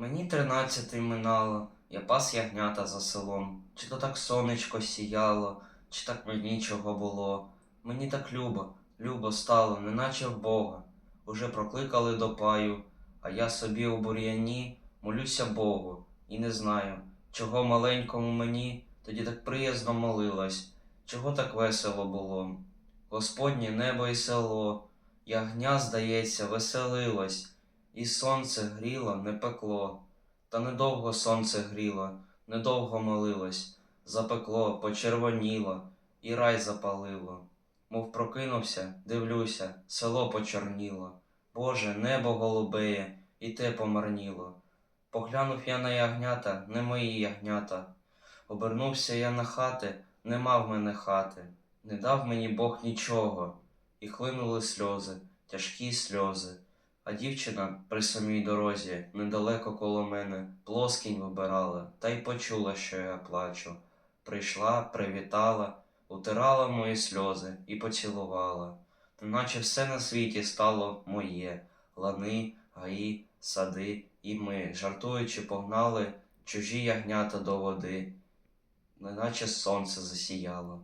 Мені тринадцятий минало, я пас ягнята за селом. Чи то так сонечко сіяло, чи так мені чого було. Мені так любо, любо стало, неначе в Бога. Уже прокликали до паю, а я собі у бур'яні молюся Богу, і не знаю, чого маленькому мені тоді так приязно молилась, чого так весело було. Господнє небо і село, ягня, здається, веселилось, і сонце гріло, не пекло. Та недовго сонце гріло, недовго молилось, запекло, почервоніло, і рай запалило. Мов прокинувся, дивлюся, село почорніло. Боже, небо голубеє, і те помарніло. Поглянув я на ягнята, не мої ягнята. Обернувся я на хати, нема в мене хати. Не дав мені Бог нічого, і хлинули сльози, тяжкі сльози. А дівчина при самій дорозі, недалеко коло мене, плоскінь вибирала, та й почула, що я плачу. Прийшла, привітала, утирала мої сльози і поцілувала. Наче все на світі стало моє лани, гаї, сади, і ми, жартуючи, погнали чужі ягнята до води, неначе сонце засіяло.